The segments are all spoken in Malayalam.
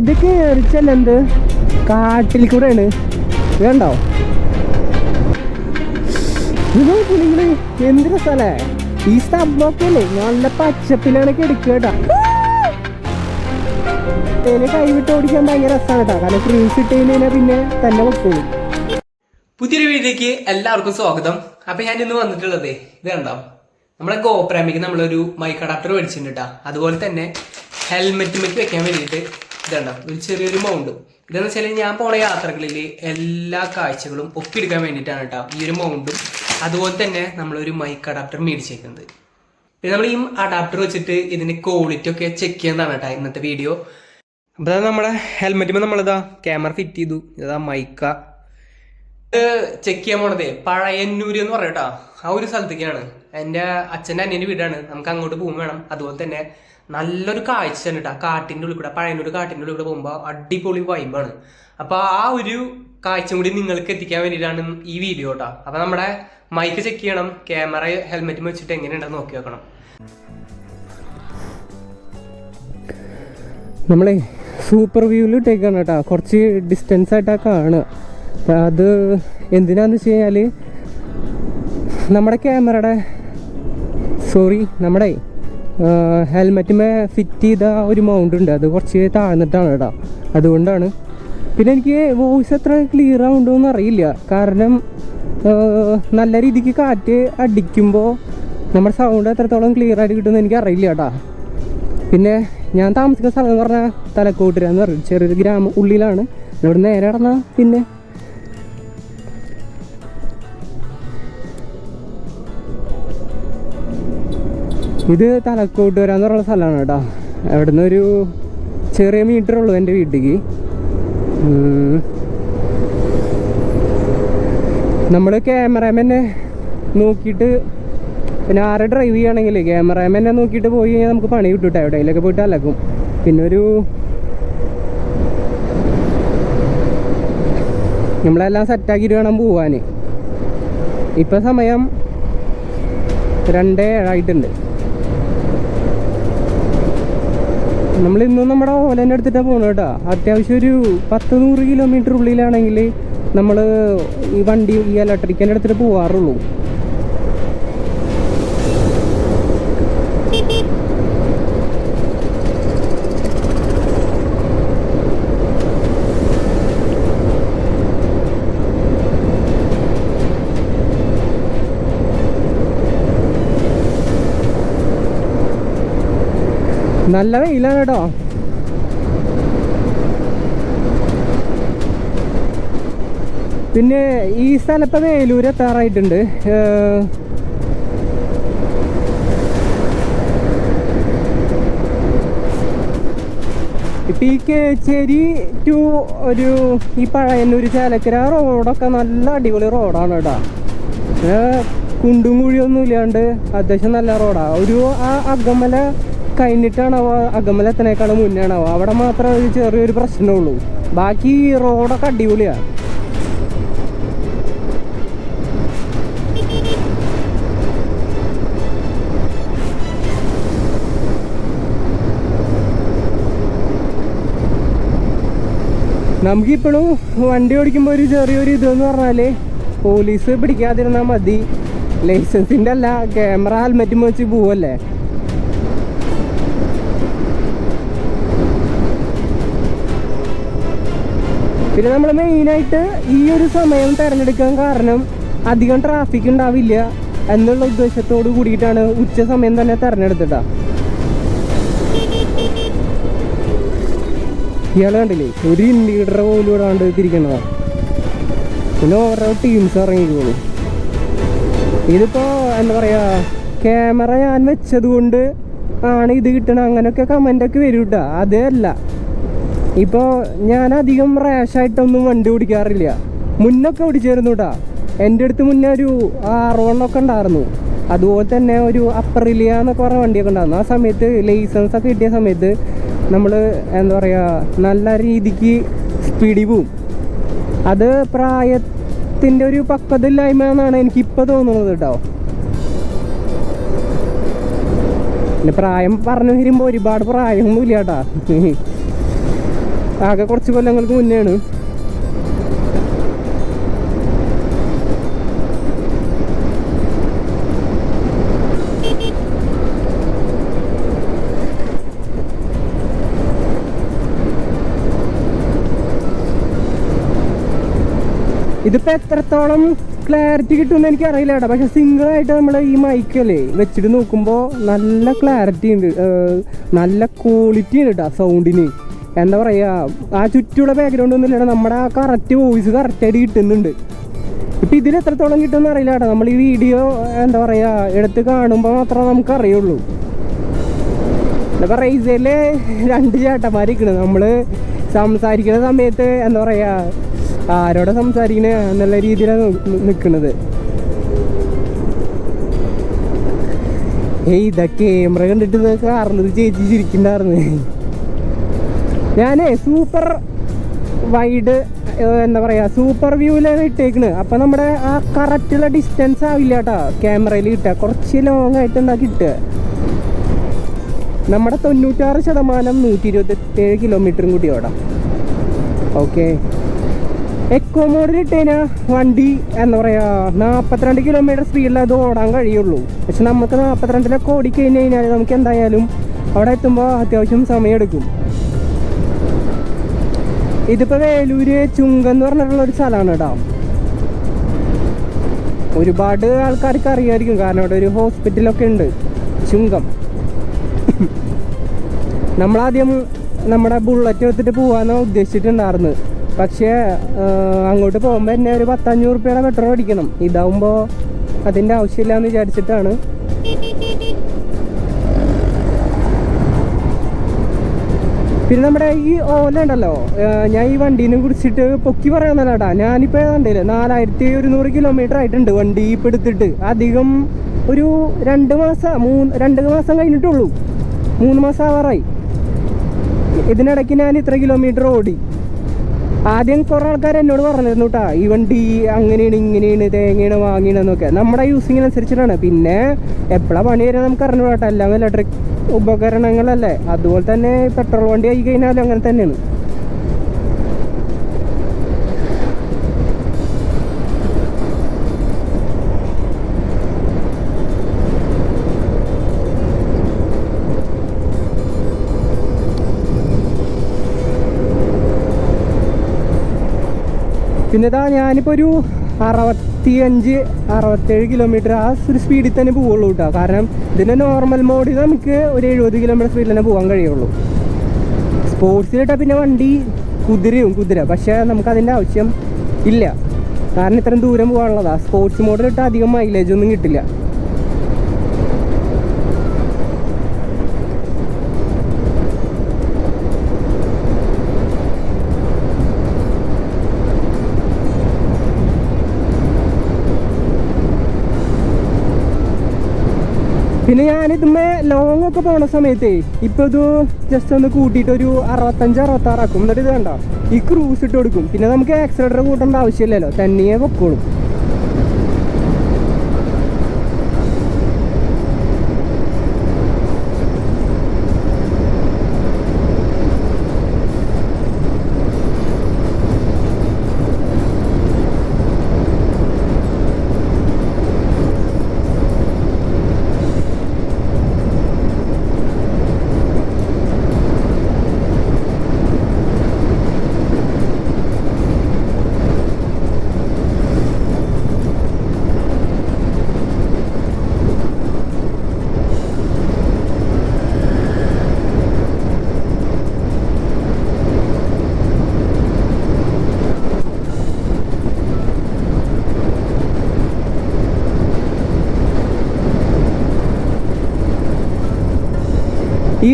ഇത് കയറിച്ചല്ല എന്ത്? കാട്ടിൽ കൂടെയാണ്. വേണ്ടോ? നിങ്ങൾ നോക്കിയില്ലെങ്കിൽ സ്ഥലേ ഈ സ്തംഭമൊക്കെ അല്ലേ നല്ല പച്ചപ്പിലാണ് ഇതിന് കൈവിട്ട് ഓടിക്കാൻ ഭയങ്കര രസമാണ് കേട്ടോ. കാരണം ക്രീസ് പിന്നെ തന്നെ വെക്കോളൂ പുതിയൊരു വീഡിയോക്ക് എല്ലാവർക്കും സ്വാഗതം. അപ്പൊ ഞാൻ ഇന്ന് വന്നിട്ടുള്ളത് ഇത് കണ്ടോ? നമ്മളെ ഗോപ്രാമിക്ക് നമ്മളൊരു മൈക്ക് അഡാപ്റ്റർ മേടിച്ചിട്ടുണ്ട് കേട്ടോ. അതുപോലെ തന്നെ ഹെൽമെറ്റ് മേക്ക് വെക്കാൻ വേണ്ടിയിട്ട് ഇത് ഒരു ചെറിയൊരു മൗണ്ട് ഇതെന്ന് വെച്ചാൽ ഞാൻ പോണ യാത്രകളിൽ എല്ലാ കാഴ്ചകളും ഒപ്പിയെടുക്കാൻ വേണ്ടിയിട്ടാണ് കേട്ടോ ഈ ഒരു മൗണ്ടും അതുപോലെ തന്നെ നമ്മളൊരു മൈക്ക് അഡാപ്റ്റർ മേടിച്ചേക്കുന്നത്. പിന്നെ നമ്മൾ ഈ അഡാപ്റ്റർ വെച്ചിട്ട് ഇതിന്റെ ക്വാളിറ്റി ഒക്കെ ചെക്ക് ചെയ്യുന്നതാണ് കേട്ടോ ഇന്നത്തെ വീഡിയോ അപ്പോൾ നമ്മുടെ ഹെൽമെറ്റുമ്പോൾ നമ്മളിതാ ക്യാമറ ഫിറ്റ് ചെയ്തു. ഇതാ മൈക്ക ചെക്ക് ചെയ്യാൻ പോണതേ പഴയന്നൂര് എന്ന് പറയട്ടോ ആ ഒരു സ്ഥലത്തേക്കാണ്. എന്റെ അച്ഛന്റെ അനിയന്റെ വീടാണ്. നമുക്ക് അങ്ങോട്ട് പോകും വേണം. അതുപോലെ തന്നെ നല്ലൊരു കാഴ്ച തന്നെ കേട്ടോ കാട്ടിന്റെ ഉള്ളിൽ കൂടെ പഴയൊരു കാട്ടിന്റെ ഉള്ളിൽ കൂടെ പോകുമ്പോൾ അടിപൊളി വൈബാണ് അപ്പോൾ ആ ഒരു കാഴ്ച കൂടി നിങ്ങൾക്ക് എത്തിക്കാൻ വേണ്ടിയിട്ടാണ് ഈ വീഡിയോ കേട്ടോ അപ്പോൾ നമ്മുടെ മൈക്ക് ചെക്ക് ചെയ്യണം. ക്യാമറ ഹെൽമെറ്റ് വെച്ചിട്ട് എങ്ങനെയുണ്ടെന്ന് നോക്കി വെക്കണം. നമ്മളെ സൂപ്പർ വ്യൂവിൽ ഇട്ടേക്കാണ് കേട്ടോ കുറച്ച് ഡിസ്റ്റൻസ് ആയിട്ടാണ് കാണുക. അത് എന്തിനാന്ന് വെച്ച് കഴിഞ്ഞാൽ നമ്മുടെ ക്യാമറയുടെ സോറി നമ്മുടെ ഹെൽമെറ്റുമേ ഫിറ്റ് ചെയ്ത ഒരു മൗണ്ട് ഉണ്ട്. അത് കുറച്ച് താഴ്ന്നിട്ടാണ് കേട്ടോ അതുകൊണ്ടാണ്. പിന്നെ എനിക്ക് വോയിസ് എത്ര ക്ലിയർ ആവുണ്ടോ എന്ന് അറിയില്ല. കാരണം നല്ല രീതിക്ക് കാറ്റ് അടിക്കുമ്പോൾ നമ്മുടെ സൗണ്ട് എത്രത്തോളം ക്ലിയർ ആയിട്ട് കിട്ടുമെന്ന് എനിക്ക് അറിയില്ല കേട്ടോ പിന്നെ ഞാൻ താമസിക്കുന്ന സ്ഥലം എന്ന് പറഞ്ഞാൽ തലക്കോട്ടുര എന്ന് പറയും. ചെറിയൊരു ഗ്രാമം ഉള്ളിലാണ്. ഇവിടെ നേരെ നടന്നാൽ പിന്നെ ഇത് തലക്കോട്ട് വരാന്ന് പറയുന്ന സ്ഥലമാണ് കേട്ടോ. അവിടെ നിന്ന് ഒരു ചെറിയ മീറ്റർ ഉള്ളൂ എന്റെ വീട്ടിലേക്ക് നമ്മൾ ക്യാമറാമാനെ നോക്കിയിട്ട് പിന്നെ ആരെ ഡ്രൈവ് ചെയ്യുകയാണെങ്കിൽ ക്യാമറാമാനെ നോക്കിയിട്ട് പോയി കഴിഞ്ഞാൽ നമുക്ക് പണി കേട്ടോ എവിടെയെങ്കിലൊക്കെ പോയിട്ട് അലക്കും. പിന്നെ ഒരു നമ്മളെല്ലാം സെറ്റാക്കിയിട്ട് വേണം പോവാൻ ഇപ്പം സമയം രണ്ട് ഏഴായിട്ടുണ്ട്. നമ്മൾ ഇന്നും നമ്മുടെ ഓലേന്റെ എടുത്തിട്ടാണ് പോകുന്നത് കേട്ടോ. അത്യാവശ്യം ഒരു പത്ത് നൂറ് കിലോമീറ്റർ ഉള്ളിലാണെങ്കിൽ നമ്മൾ ഈ വണ്ടി ഈ ഇലക്ട്രിക്കന്റെ അടുത്തിട്ട് പോവാറുള്ളൂ. നല്ല വെയിലാണ് കേട്ടോ. പിന്നെ ഈ സ്ഥലത്ത് വേലൂർ എത്താറായിട്ടുണ്ട്. ഇപ്പൊ ഈ കേച്ചേരി ടു ഒരു ഈ പഴയന്നൂർ ചേലക്കര റോഡൊക്കെ നല്ല അടിപൊളി റോഡാണ് കേട്ടോ. കുണ്ടും കുഴിയൊന്നും ഇല്ലാണ്ട് അത്യാവശ്യം നല്ല റോഡാണ് ഒരു ആ അകമല കഴിഞ്ഞിട്ടാണാവോ അവ എത്തനേക്കാളും മുന്നാണാവോ. അവിടെ മാത്രമേ ഒരു ചെറിയൊരു പ്രശ്നമുള്ളൂ ബാക്കി റോഡൊക്കെ അടിപൊളിയാണ് നമുക്കിപ്പോഴും വണ്ടി ഓടിക്കുമ്പോൾ ഒരു ചെറിയൊരു ഇതെന്ന് പറഞ്ഞാൽ പോലീസ് പിടിക്കാതിരുന്നാൽ മതി. ലൈസൻസിന്റെ അല്ല ക്യാമറ ഹെൽമെറ്റും വെച്ച് പോവല്ലേ? പിന്നെ നമ്മൾ മെയിനായിട്ട് ഈ ഒരു സമയം തിരഞ്ഞെടുക്കാൻ കാരണം അധികം ട്രാഫിക് ഉണ്ടാവില്ല എന്നുള്ള ഉദ്ദേശത്തോട് കൂടിയിട്ടാണ് ഉച്ച സമയം തന്നെ തിരഞ്ഞെടുത്തിട്ട ഇയാളെ കണ്ടില്ലേ? ഒരു ഇൻഡിക്കേറ്റർ പോലും ഇടാണ്ട് തിരിക്കണതാ. പിന്നെ ഓരോ ടീംസ് ഇറങ്ങിക്കോളൂ. ഇതിപ്പോ എന്താ പറയാ ക്യാമറ ഞാൻ വെച്ചത് കൊണ്ട് ആണ് ഇത് കിട്ടണം അങ്ങനെയൊക്കെ കമന്റ് ഒക്കെ വരും കേട്ടോ അതേ അല്ല. ഇപ്പോൾ ഞാൻ അധികം റാഷായിട്ടൊന്നും വണ്ടി ഓടിക്കാറില്ല. മുന്നൊക്കെ ഓടിച്ചായിരുന്നു കേട്ടാ എന്റെ അടുത്ത് മുന്നേ ഒരു ആറ് വണ്ണൊക്കെ ഉണ്ടായിരുന്നു. അതുപോലെ തന്നെ ഒരു അപ്പറിലിയ എന്നൊക്കെ പറഞ്ഞ വണ്ടിയൊക്കെ ഉണ്ടായിരുന്നു. ആ സമയത്ത് ലൈസൻസ് ഒക്കെ കിട്ടിയ സമയത്ത് നമ്മൾ എന്താ പറയുക നല്ല രീതിക്ക് സ്പീഡിൽ പോവും. അത് പ്രായത്തിന്റെ ഒരു പക്വതയില്ലായ്മ എന്നാണ് എനിക്കിപ്പോൾ തോന്നുന്നത് കേട്ടോ പിന്നെ പ്രായം പറഞ്ഞു വരുമ്പോൾ ഒരുപാട് പ്രായമൊന്നും ഇല്ല കേട്ടാ ആകെ കുറച്ച് കൊല്ലങ്ങൾക്ക് മുന്നെയാണ്. ഇതിപ്പോ എത്രത്തോളം ക്ലാരിറ്റി കിട്ടുമെന്ന് എനിക്ക് അറിയില്ല കേട്ടോ. പക്ഷെ സിംഗിൾ ആയിട്ട് നമ്മൾ ഈ മൈക്കല്ലേ വെച്ചിട്ട് നോക്കുമ്പോൾ നല്ല ക്ലാരിറ്റി ഉണ്ട്. നല്ല ക്വാളിറ്റി ഉണ്ട് കേട്ടോ സൗണ്ടിന് എന്താ പറയുക ആ ചുറ്റുള്ള ബാക്ക്ഗ്രൗണ്ട് ഒന്നും ഇല്ല നമ്മുടെ ആ കറക്റ്റ് വോയിസ് കറക്റ്റായിട്ട് കിട്ടുന്നുണ്ട്. ഇപ്പം ഇതിൽ എത്രത്തോളം കിട്ടുമെന്ന് അറിയില്ല കേട്ടോ. നമ്മൾ ഈ വീഡിയോ എന്താ പറയുക എടുത്ത് കാണുമ്പോൾ മാത്രമേ നമുക്ക് അറിയുള്ളൂ ഇപ്പം റൈസയിൽ രണ്ട് ചേട്ടന്മാരിക്കണ്. നമ്മൾ സംസാരിക്കുന്ന സമയത്ത് എന്താ പറയുക ആരോടെ സംസാരിക്കണ എന്നുള്ള രീതിയിലാണ് നിൽക്കുന്നത് ഏയ് ഇതൊക്കെ ക്യാമറ കണ്ടിട്ട് അറിഞ്ഞത് ചേച്ചി ചിരിക്കണ്ടായിരുന്നു ഞാനേ സൂപ്പർ വൈഡ് എന്താ പറയുക സൂപ്പർ വ്യൂവിലാണ് ഇട്ടേക്കുന്നത് അപ്പോൾ നമ്മുടെ ആ കറക്റ്റുള്ള ഡിസ്റ്റൻസ് ആവില്ല കേട്ടോ ക്യാമറയിൽ കിട്ടുക കുറച്ച് ലോങ് ആയിട്ട് എന്താ കിട്ടുക നമ്മുടെ തൊണ്ണൂറ്റാറ് ശതമാനം നൂറ്റി ഇരുപത്തേഴ് കിലോമീറ്ററും കൂടി ഓടാം. ഓക്കെ. എക്കോ മോഡിൽ വണ്ടി. എന്താ പറയുക നാൽപ്പത്തിരണ്ട് കിലോമീറ്റർ സ്പീഡിൽ അത് ഓടാൻ കഴിയുള്ളൂ. പക്ഷെ നമുക്ക് നാൽപ്പത്തിരണ്ടിലൊക്കെ ഓടിക്കഴിഞ്ഞ് കഴിഞ്ഞാൽ നമുക്ക് എന്തായാലും അവിടെ എത്തുമ്പോൾ അത്യാവശ്യം സമയമെടുക്കും. ഇതിപ്പോൾ വേലൂര് ചുങ്കം എന്ന് പറഞ്ഞിട്ടുള്ള ഒരു സ്ഥലമാണ് കേട്ടോ. ഒരുപാട് ആൾക്കാർക്ക് അറിയായിരിക്കും കാരണം അവിടെ ഒരു ഹോസ്പിറ്റലൊക്കെ ഉണ്ട്. ചുങ്കം. നമ്മളാദ്യം നമ്മുടെ ബുള്ളറ്റ് എടുത്തിട്ട് പോകാമെന്നാണ് ഉദ്ദേശിച്ചിട്ടുണ്ടായിരുന്നത്. പക്ഷേ അങ്ങോട്ട് പോകുമ്പോൾ തന്നെ ഒരു പത്തഞ്ഞൂറ് റുപ്യയുടെ പെട്രോൾ അടിക്കണം. ഇതാവുമ്പോൾ അതിന്റെ ആവശ്യമില്ല എന്ന് വിചാരിച്ചിട്ടാണ്. പിന്നെ നമ്മുടെ ഈ ഓല ഉണ്ടല്ലോ ഞാൻ ഈ വണ്ടീനെ കുറിച്ചിട്ട് പൊക്കി പറയാന്നല്ലാട്ടാ ഞാനിപ്പോൾ കണ്ടില്ലേ നാലായിരത്തി ഒരുന്നൂറ് കിലോമീറ്റർ ആയിട്ടുണ്ട് വണ്ടി ഇപ്പം എടുത്തിട്ട്. അധികം ഒരു രണ്ട് മാസം മൂന്ന് രണ്ട് മാസം കഴിഞ്ഞിട്ടുള്ളൂ. മൂന്ന് മാസം ആവാറായി. ഇതിനിടയ്ക്ക് ഞാൻ ഇത്ര കിലോമീറ്റർ ഓടി. ആദ്യം കുറേ ആൾക്കാർ എന്നോട് പറഞ്ഞിരുന്നു കേട്ടാ ഈ വണ്ടി അങ്ങനെയാണ് ഇങ്ങനെയാണ് തേങ്ങയാണ് വാങ്ങിയണെന്നൊക്കെ നമ്മുടെ യൂസിങ്ങിനനുസരിച്ചിട്ടാണ് പിന്നെ എപ്പോഴാണ് പണി വരാൻ നമുക്ക് അറിഞ്ഞു കേട്ടോ എല്ലാം ഇലക്ട്രിക് ഉപകരണങ്ങളല്ലേ? അതുപോലെ തന്നെ പെട്രോൾ വണ്ടി ആയി കഴിഞ്ഞാലും അങ്ങനെ തന്നെയാണ്. പിന്നെ ഇതാ ഞാനിപ്പോൾ ഒരു അറുപത്തി അഞ്ച് അറുപത്തേഴ് കിലോമീറ്റർ ആ ഒരു സ്പീഡിൽ തന്നെ പോവുള്ളൂ കേട്ടോ കാരണം ഇതിന്റെ നോർമൽ മോഡിൽ നമുക്ക് ഒരു എഴുപത് കിലോമീറ്റർ സ്പീഡിൽ തന്നെ പോകാൻ കഴിയുള്ളൂ. സ്പോർട്സിലിട്ടാൽ പിന്നെ വണ്ടി കുതിരയും കുതിര. പക്ഷേ നമുക്ക് അതിന്റെ ആവശ്യം ഇല്ല. കാരണം ഇത്രയും ദൂരം പോകാനുള്ളതാണ് സ്പോർട്സ് മോഡിലിട്ട് അധികം മൈലേജ് ഒന്നും കിട്ടില്ല. പിന്നെ ഞാനിതുമ്മേ ലോങ് ഒക്കെ പോണ സമയത്തേ ഇപ്പൊ ഇത് ജസ്റ്റ് ഒന്ന് കൂട്ടിയിട്ട് ഒരു അറുപത്തഞ്ച് അറുപത്തി ആറാക്കും എന്നിട്ട് ഇത് വേണ്ട ഈ ക്രൂസ് ഇട്ട് കൊടുക്കും. പിന്നെ നമുക്ക് ആക്സിലേറ്റർ കൂട്ടേണ്ട ആവശ്യമില്ലല്ലോ. തന്നെയേ പൊക്കോളും.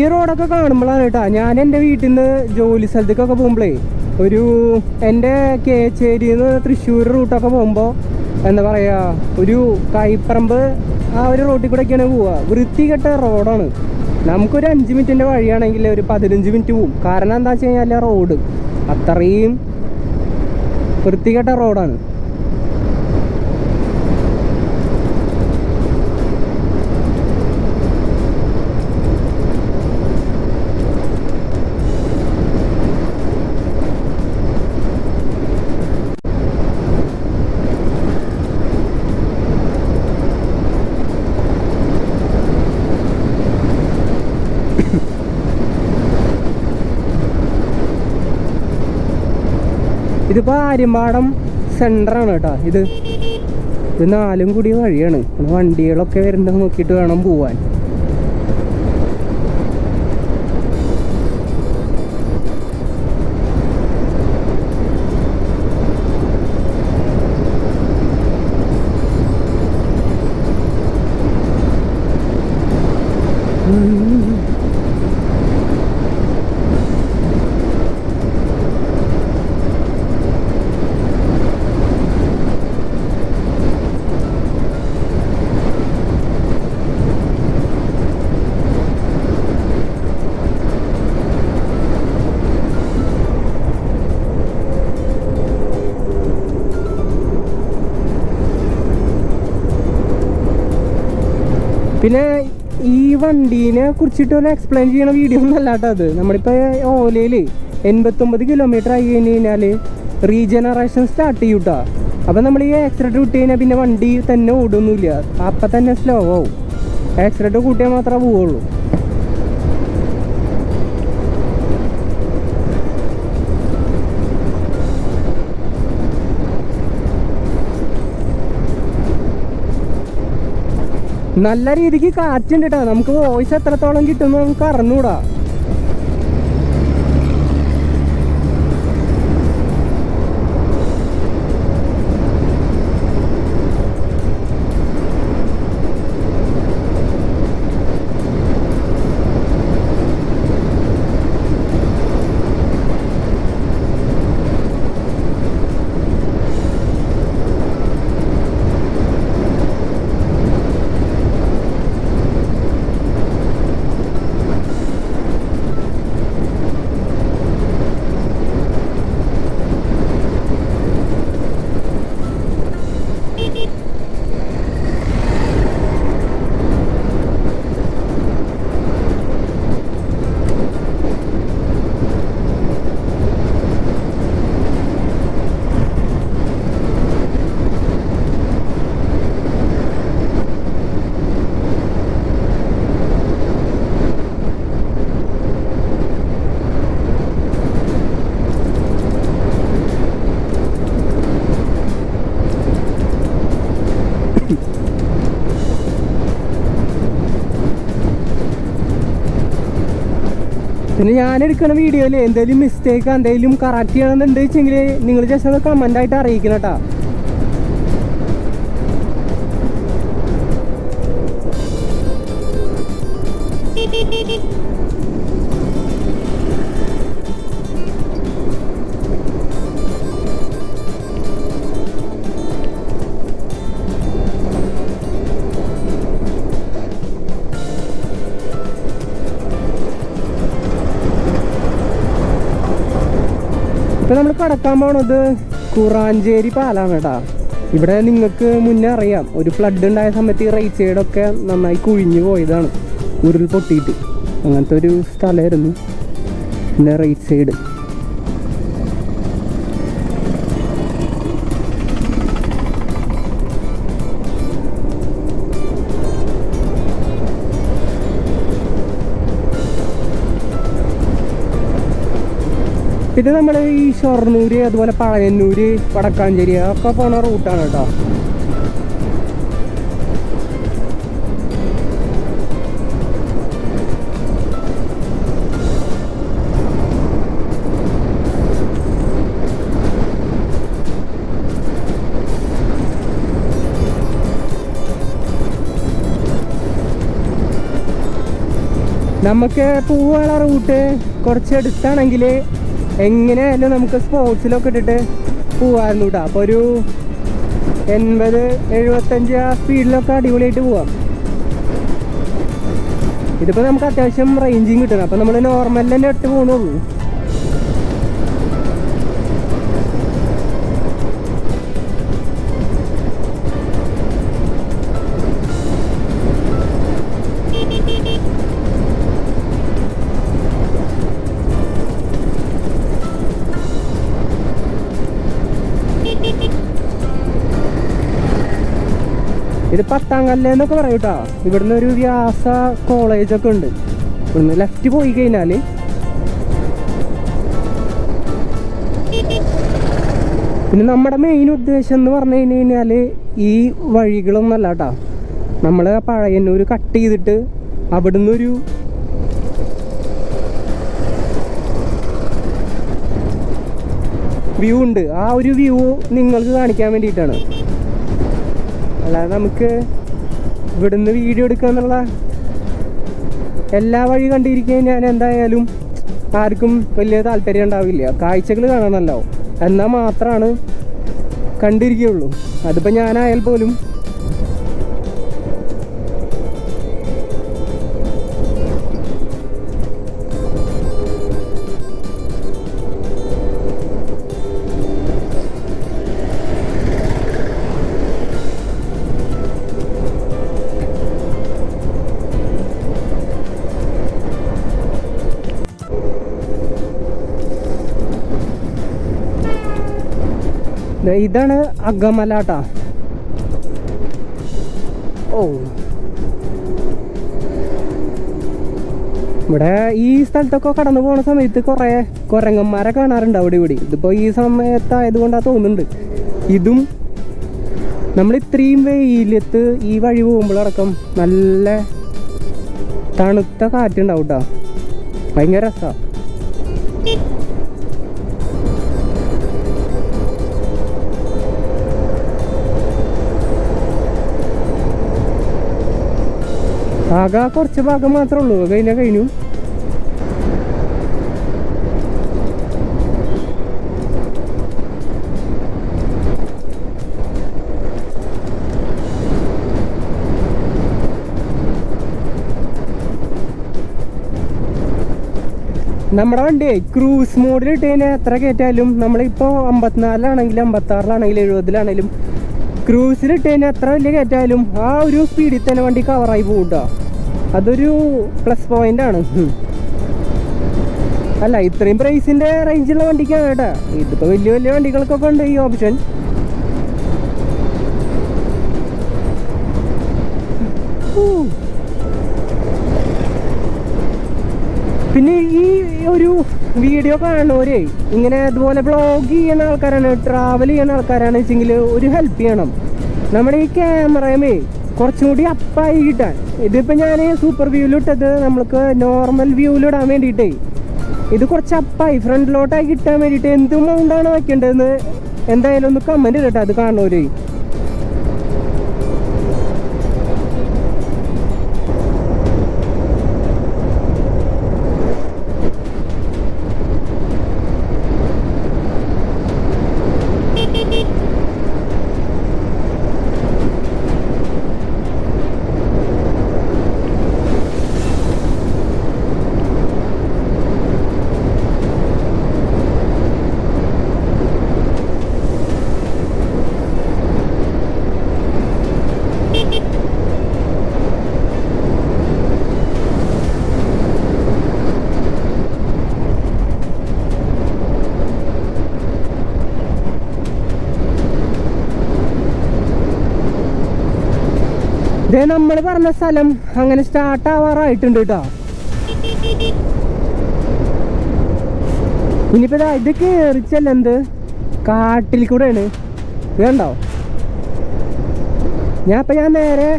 ഈ റോഡൊക്കെ കാണുമ്പോഴാണ് കേട്ടോ. ഞാൻ എന്റെ വീട്ടിൽ നിന്ന് ജോലി സ്ഥലത്തേക്കൊക്കെ പോകുമ്പോഴേ ഒരു എന്റെ കേച്ചേരിയിൽ നിന്ന് തൃശ്ശൂർ റൂട്ടൊക്കെ പോകുമ്പോൾ എന്താ പറയുക ഒരു കൈപ്പറമ്പ് ആ ഒരു റോട്ടിൽ കൂടെയൊക്കെയാണ് പോവുക. വൃത്തികെട്ട റോഡാണ്. നമുക്കൊരു അഞ്ച് മിനിറ്റിന്റെ വഴിയാണെങ്കിൽ ഒരു പതിനഞ്ച് മിനിറ്റ് പോവും. കാരണം എന്താ വെച്ച് കഴിഞ്ഞാൽ റോഡ് അത്രയും വൃത്തികെട്ട റോഡാണ്. ആര്യമ്പാടം സെന്ററാണ് കേട്ടോ ഇത് ഇത് നാലും കൂടി വഴിയാണ്. വണ്ടികളൊക്കെ വരുന്നത് നോക്കിയിട്ട് വേണം പോവാൻ. പിന്നെ ഈ വണ്ടീനെ കുറിച്ചിട്ട് ഒന്ന് എക്സ്പ്ലെയിൻ ചെയ്യണ വീഡിയോ ഒന്നും അല്ല കേട്ടോ അത്. നമ്മളിപ്പോൾ ഓലയിൽ എൺപത്തൊമ്പത് കിലോമീറ്റർ ആയി കഴിഞ്ഞ് കഴിഞ്ഞാൽ റീജനറേഷൻ സ്റ്റാർട്ട് ചെയ്യും കേട്ടോ അപ്പം നമ്മൾ ഈ ആക്സിഡന്റ് വിട്ട് കഴിഞ്ഞാൽ പിന്നെ വണ്ടി തന്നെ ഓടൊന്നുമില്ല അപ്പം തന്നെ സ്ലോ ആവും. ആക്സിഡന്റ് കൂട്ടിയാൽ മാത്രമേ പോവുള്ളൂ. നല്ല രീതിക്ക് കാറ്റുണ്ട് കേട്ടോ നമുക്ക് വോയിസ് എത്രത്തോളം കിട്ടുമെന്ന് നമുക്ക് അറിഞ്ഞൂടാ. പിന്നെ ഞാൻ എടുക്കുന്ന വീഡിയോയിൽ എന്തെങ്കിലും മിസ്റ്റേക്ക് എന്തെങ്കിലും കറക്റ്റ് ചെയ്യണമെന്നുണ്ട് വെച്ചെങ്കിൽ നിങ്ങൾ ജസ്റ്റ് അത് കമന്റ് ആയിട്ട് അറിയിക്കണം കേട്ടോ കടക്കാൻ പോണത് കുറാഞ്ചേരി പാലാണ് കേട്ടാ. ഇവിടെ നിങ്ങൾക്ക് മുന്നേ അറിയാം ഒരു ഫ്ലഡ് ഉണ്ടായ സമയത്ത് ഈ റൈറ്റ് സൈഡൊക്കെ നന്നായി കുഴിഞ്ഞു പോയതാണ്. ഉരുൾ പൊട്ടിയിട്ട് അങ്ങനത്തെ ഒരു സ്ഥലമായിരുന്നു. പിന്നെ റൈറ്റ് സൈഡ് ഇത് നമ്മൾ ഈ ഷൊർണൂര് അതുപോലെ പഴയന്നൂര് വടക്കാഞ്ചേരി ഒക്കെ പോണ റൂട്ടാണ് കേട്ടോ നമുക്ക് പോവാനുള്ള റൂട്ട് കുറച്ച് അടുത്താണെങ്കിൽ എങ്ങനെയായാലും നമുക്ക് സ്പോർട്സിലൊക്കെ ഇട്ടിട്ട് പോവായിരുന്നു കേട്ടോ അപ്പോൾ ഒരു എൺപത് എഴുപത്തഞ്ച് ആ സ്പീഡിലൊക്കെ അടിപൊളിയായിട്ട് പോവാം. ഇതിപ്പോൾ നമുക്ക് അത്യാവശ്യം റേഞ്ചിങ് കിട്ടണം. അപ്പോൾ നമ്മൾ നോർമലിന്റെ അടുത്ത് പോകുന്നുള്ളൂ ഇത് പത്താങ്കല്ല് എന്നൊക്കെ പറയും കേട്ടോ. ഇവിടുന്ന് ഒരു വ്യാസ കോളേജൊക്കെ ഉണ്ട്. ഇവിടുന്ന് ലെഫ്റ്റ് പോയി കഴിഞ്ഞാൽ പിന്നെ നമ്മുടെ മെയിൻ ഉദ്ദേശം എന്ന് പറഞ്ഞു കഴിഞ്ഞ് കഴിഞ്ഞാൽ ഈ വഴികളൊന്നല്ല കേട്ടോ. നമ്മൾ പഴയന്നൂർ കട്ട് ചെയ്തിട്ട് അവിടുന്ന് ഒരു വ്യൂ ഉണ്ട്. ആ ഒരു വ്യൂ നിങ്ങൾക്ക് കാണിക്കാൻ വേണ്ടിയിട്ടാണ്. അല്ലാതെ നമുക്ക് ഇവിടുന്ന് വീഡിയോ എടുക്കുക എന്നുള്ള എല്ലാ വഴി കണ്ടിരിക്കാൻ ഞാൻ എന്തായാലും ആർക്കും വലിയ താല്പര്യം ഉണ്ടാവില്ല. കാഴ്ചകൾ കാണാനല്ലോ എന്നാൽ മാത്രമാണ് കണ്ടിരിക്കുകയുള്ളൂ. അതിപ്പോൾ ഞാനായാൽ പോലും ഇതാണ് അഗമലാട്ട. ഓ. ഇവിടെ ഈ സ്ഥലത്തൊക്കെ കടന്നു പോകുന്ന സമയത്ത് കുറേ കുരങ്ങന്മാരെ കാണാറുണ്ട് അവിടെ ഇവിടെ. ഇതിപ്പോൾ ഈ സമയത്തായതുകൊണ്ടാ തോന്നുന്നുണ്ട്. ഇതും നമ്മൾ ഇത്രയും വെയിലത്ത് ഈ വഴി പോകുമ്പോഴടക്കം നല്ല തണുത്ത കാറ്റുണ്ടാവും കേട്ടോ ഭയങ്കര രസമാണ് ആകെ കുറച്ച് ഭാഗം മാത്രമേ ഉള്ളൂ കഴിഞ്ഞ കഴിഞ്ഞു നമ്മുടെ വണ്ടി ക്രൂസ് മോഡിൽ ഇട്ട് കഴിഞ്ഞാൽ എത്ര കയറ്റാലും നമ്മളിപ്പോൾ അമ്പത്തിനാലിലാണെങ്കിലും അമ്പത്താറിലാണെങ്കിലും എഴുപതിലാണെങ്കിലും ക്രൂസിൽ ഇട്ട് കഴിഞ്ഞാൽ എത്ര വലിയ കയറ്റാലും ആ ഒരു സ്പീഡിൽ തന്നെ വണ്ടി കവറായി പോകും ട്ടോ. അതൊരു പ്ലസ് പോയിന്റ് ആണ്. അല്ല ഇത്രയും പ്രൈസിന്റെ റേഞ്ചുള്ള വണ്ടിക്കാണ് കേട്ടാ. ഇതിപ്പോ വലിയ വലിയ വണ്ടികൾക്കൊക്കെ ഉണ്ട് ഈ ഓപ്ഷൻ പിന്നെ ഈ ഒരു വീഡിയോ കാണുന്നവരെ ഇങ്ങനെ അതുപോലെ ബ്ലോഗ് ചെയ്യുന്ന ആൾക്കാരാണ് ട്രാവൽ ചെയ്യുന്ന ആൾക്കാരാണ് വെച്ചെങ്കിൽ ഒരു ഹെൽപ്പ് ചെയ്യണം. നമ്മുടെ ഈ ക്യാമറയുമേ കുറച്ചും കൂടി അപ്പായി കിട്ടാൻ ഇതിപ്പോൾ ഞാൻ സൂപ്പർ വ്യൂവിലിട്ടത് നമ്മൾക്ക് നോർമൽ വ്യൂവിലിടാൻ വേണ്ടിയിട്ടേ. ഇത് കുറച്ച് അപ്പായി. ഫ്രണ്ടിലോട്ടായി കിട്ടാൻ വേണ്ടിയിട്ട് എന്ത് മൗണ്ടാണ് വയ്ക്കേണ്ടതെന്ന് എന്തായാലും ഒന്ന് കമന്റ് ഇടട്ടെ അത് കാണുന്നവരെ. നമ്മൾ പറഞ്ഞ സ്ഥലം അങ്ങനെ സ്റ്റാർട്ട് ആവാറായിട്ടുണ്ട് കേട്ടോ ഇനിയിപ്പോ ഇത് കേറിച്ചല്ല എന്ത്? കാട്ടിൽ കൂടെയാണ്. ഇത് ഞാൻ ഇപ്പൊ ഞാൻ നേരെ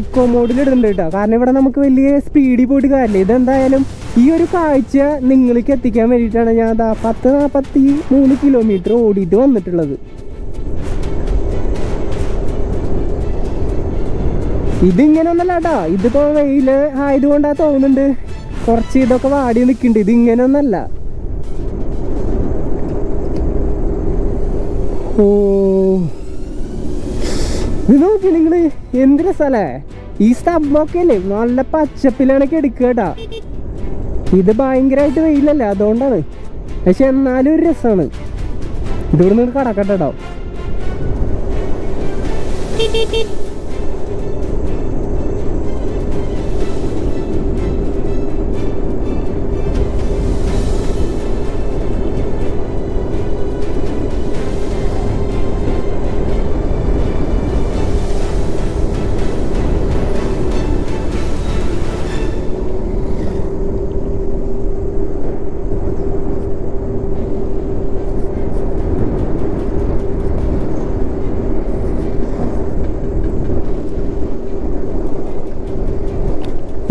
എക്കോ മോഡിൽ ഇടുന്നുണ്ട് കേട്ടോ കാരണം ഇവിടെ നമുക്ക് വലിയ സ്പീഡിൽ പോയിട്ട് കാര്യമില്ല. ഇതെന്തായാലും ഈ ഒരു കാഴ്ച നിങ്ങൾക്ക് എത്തിക്കാൻ വേണ്ടിയിട്ടാണ് ഞാൻ പത്ത് നാൽപ്പത്തി മൂന്ന് കിലോമീറ്റർ ഓടിയിട്ട് വന്നിട്ടുള്ളത്. ഇതിങ്ങനെ ഒന്നല്ല കേട്ടോ ഇതിപ്പോ വെയിൽ ആയതുകൊണ്ടാ തോന്നുന്നുണ്ട്. കുറച്ച് ഇതൊക്കെ വാടി നിൽക്കുന്നുണ്ട് ഇത് ഇങ്ങനെ ഒന്നല്ല ഓ. ഇത് നോക്കി എന്തൊരു സ്ഥലേ ഈ സ്തംഭമൊക്കെ അല്ലേ നല്ല പച്ചപ്പിലാണൊക്കെ എടുക്കുക കേട്ടാ. ഇത് ഭയങ്കരമായിട്ട് വെയിലല്ലേ അതുകൊണ്ടാണ്. പക്ഷെ എന്നാലും ഒരു രസമാണ് ഇതിവിടെ നിന്ന് കടക്കട്ടെ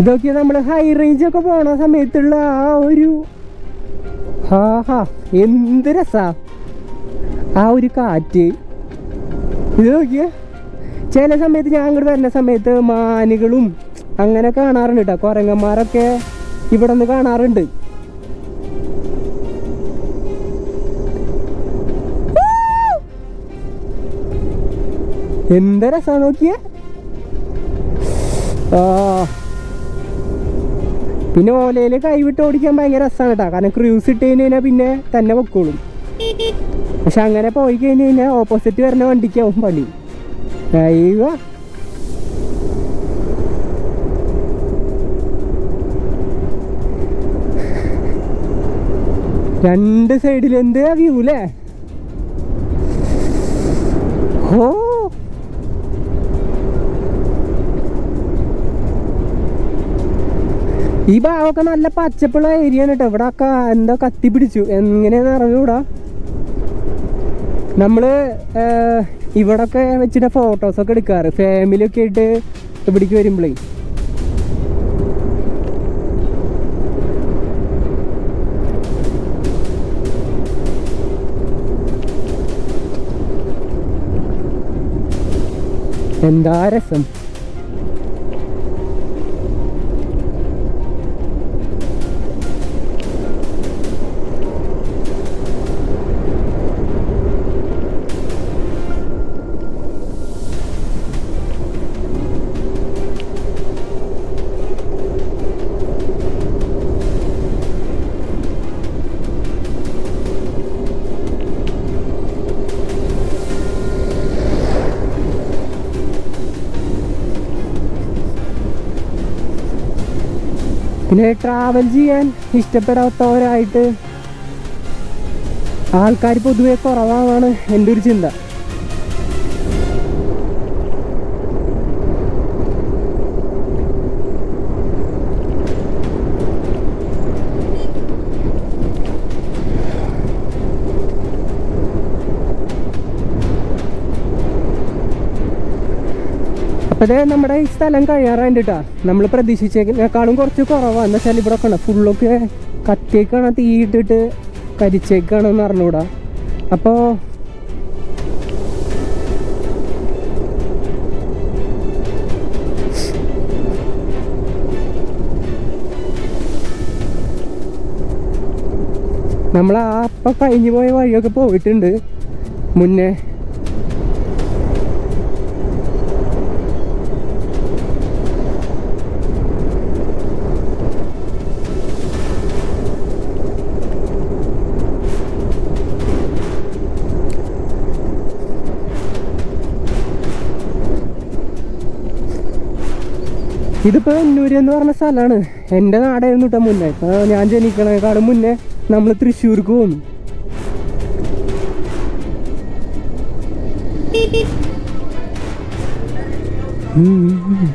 ഇതൊക്കെ നമ്മൾ ഹൈ റേഞ്ച് ഒക്കെ പോണ സമയത്തുള്ള ആ ഒരു ഹാ ഹാ എന്ത് രസാ. ആ ഒരു കാറ്റ്. ഇത് നോക്കിയേ. ചില സമയത്ത് ഞാൻ അങ്ങോട്ട് വരുന്ന സമയത്ത് മാനുകളും അങ്ങനെ കാണാറുണ്ട് കേട്ടോ കുരങ്ങന്മാരൊക്കെ ഇവിടെ നിന്ന് കാണാറുണ്ട്. എന്ത് രസാ നോക്കിയേ. ആ പിന്നെ ഓലയിൽ കൈവിട്ട് ഓടിക്കാൻ ഭയങ്കര രസമാണ് കേട്ടോ കാരണം ക്രൂസ് ഇട്ട് കഴിഞ്ഞാൽ പിന്നെ തന്നെ പൊക്കോളും. പക്ഷെ അങ്ങനെ പോയി കഴിഞ്ഞ് കഴിഞ്ഞാൽ ഓപ്പോസിറ്റ് വരുന്ന വണ്ടിക്കാവും പണി. രണ്ട് സൈഡിൽ എന്ത് വ്യൂ അല്ലേ ഓ. ഈ ഭാഗമൊക്കെ നല്ല പച്ചപ്പുള്ള ഏരിയ ആണ് കേട്ടോ ഇവിടെ ഒക്കെ എന്താ കത്തി പിടിച്ചു. എങ്ങനെയാന്ന് അറിഞ്ഞൂടാ നമ്മൾ ഇവിടൊക്കെ വെച്ചിട്ട് ഫോട്ടോസ് ഒക്കെ എടുക്കാറ്. ഫാമിലി ഒക്കെ ആയിട്ട് ഇവിടേക്ക് വരുമ്പോഴേ എന്താ രസം? പിന്നെ ട്രാവൽ ചെയ്യാൻ ഇഷ്ടപ്പെടാത്തവരായിട്ട് ആൾക്കാർ പൊതുവെ കുറവാണ് എന്റെ ഒരു ചിന്ത. അപ്പോൾ നമ്മുടെ ഈ സ്ഥലം കഴിയാറായിട്ട് കേട്ടോ നമ്മൾ പ്രതീക്ഷിച്ചേക്കാളും കുറച്ച് കുറവാണ് എന്ന് വെച്ചാൽ ഇവിടെ ഒക്കെ ഫുള്ളൊക്കെ കത്തിയേക്കാണ് തീയിട്ടിട്ട് കരിച്ചേക്കാണെന്ന് അറിഞ്ഞൂടാ. അപ്പോൾ നമ്മൾ ആ അപ്പം കഴിഞ്ഞു പോയ വഴിയൊക്കെ പോയിട്ടുണ്ട്. മുന്നേ ഇതിപ്പോ എന്നൂര് എന്ന് പറഞ്ഞ സ്ഥലമാണ് എന്റെ നാടായിരുന്നു കേട്ടോ മുന്നേ. ഇപ്പൊ ഞാൻ ജനിക്കണേക്കാളും മുന്നേ നമ്മൾ തൃശ്ശൂർക്ക് പോന്നു. ഉം.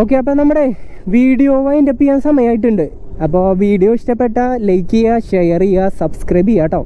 ഓക്കെ അപ്പോൾ നമ്മുടെ വീഡിയോ വൈൻഡപ്പ് ചെയ്യാൻ സമയമായിട്ടുണ്ട് അപ്പോൾ വീഡിയോ ഇഷ്ടപ്പെട്ടാൽ ലൈക്ക് ചെയ്യുക ഷെയർ ചെയ്യുക സബ്സ്ക്രൈബ് ചെയ്യുക കേട്ടോ.